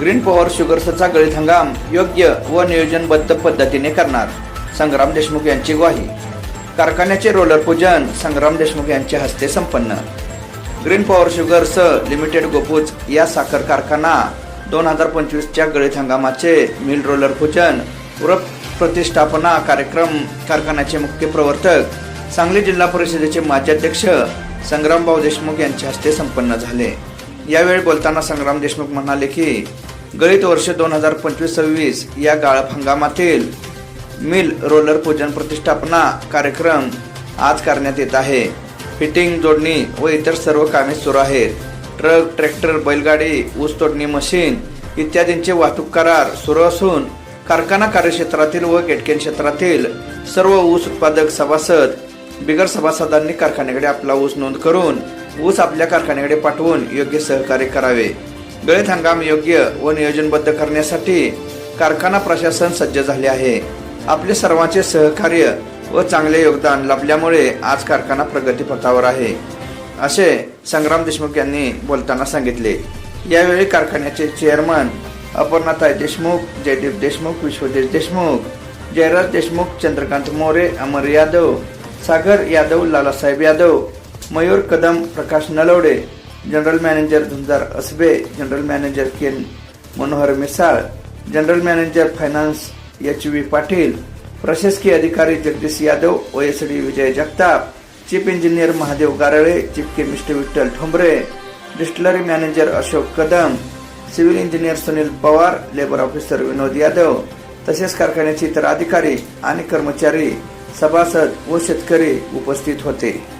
Green power शुगर्सचा गळीत हंगाम योग्य व नियोजनबद्ध पद्धतीने करणार. संग्राम देशमुख यांची ग्वाही. कारखान्याचे रोलर पूजन संग्राम देशमुख यांच्या हस्ते संपन्न. Green power sugars limited Gopuj या साखर कारखाना दोन हजार पंचवीसच्या गळीत हंगामाचे मिल रोलर पूजन व प्रतिष्ठापना कार्यक्रम कारखान्याचे मुख्य प्रवर्तक सांगली जिल्हा परिषदेचे माजी अध्यक्ष संग्रामभाऊ देशमुख यांच्या हस्ते संपन्न झाले. यावेळी बोलताना संग्राम देशमुख म्हणाले की गळीत वर्ष दोन हजार पंचवीस सव्वीस या गाळप हंगामातील मिल रोलर पूजन प्रतिष्ठापना कार्यक्रम आज करण्यात येत आहे. फिटिंग जोडणी व इतर सर्व कामे सुरू आहेत. ट्रक ट्रॅक्टर बैलगाडी ऊस तोडणी मशीन इत्यादींचे वाहतूक करार सुरू असून कारखाना कार्यक्षेत्रातील व केटकेन क्षेत्रातील सर्व ऊस उत्पादक सभासद बिगर सभासदांनी कारखान्याकडे आपला ऊस नोंद करून ऊस आपल्या कारखान्याकडे पाठवून योग्य सहकार्य करावे. गळीत हंगाम योग्य व नियोजनबद्ध करण्यासाठी कारखाना प्रशासन सज्ज झाले आहे. आपले सर्वांचे सहकार्य व चांगले योगदान लाभल्यामुळे आज कारखाना प्रगतीपथावर आहे. असे संग्राम देशमुख यांनी बोलताना सांगितले. यावेळी कारखान्याचे chairman Aparnatai Deshmukh Jaydeep Deshmukh Vishwadesh Deshmukh Jayraj Deshmukh Chandrakant More Amar Yadav Sagar Yadav Lalasaheb Yadav Mayur Kadam Prakash Nalawade general manager Dhunjar Asbe general manager K Manohar Misal general manager finance H V Patil प्रशासकीय अधिकारी Jagdish Yadav O S D Vijay Jagtap chief engineer Mahadev Garale chief chemist Vitthal Thombare distillery manager Ashok Kadam civil engineer Sunil Pawar labour officer Vinod Yadav तसेच कारखान्याचे इतर अधिकारी आणि कर्मचारी सभासद व शेतकरी उपस्थित होते.